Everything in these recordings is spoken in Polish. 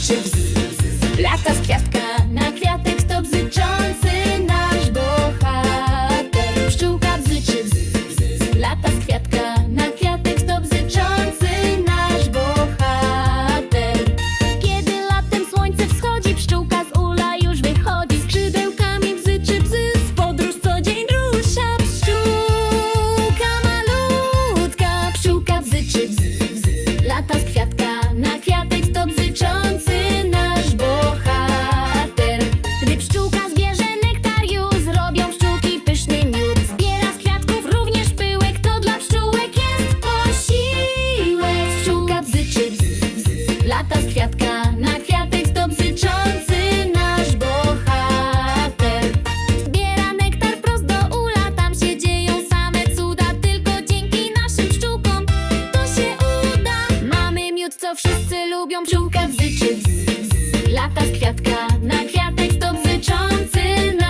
się. Lata z kwiatka na kwiatek to bzyczący nasz bohater. Pszczółka bzyczy wzy. Lata z kwiatka na kwiatek to bzyczący nasz bohater. Kiedy latem słońce wschodzi, pszczółka z ula już wychodzi. Skrzydełkami bzyczy bzy. z podróż co dzień rusza pszczółka malutka. Pszczółka bzyczy bzy. lubią pszczółkę w Lata z kwiatka na kwiatek stop zyczący na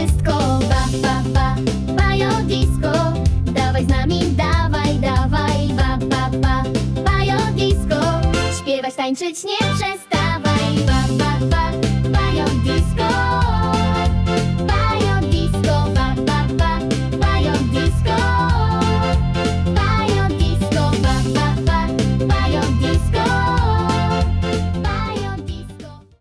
wszystko. Ba, ba, ba, bajo disco. Dawaj z nami, dawaj, dawaj. Ba, ba, ba, bajo disco. Śpiewać, tańczyć nie przestań.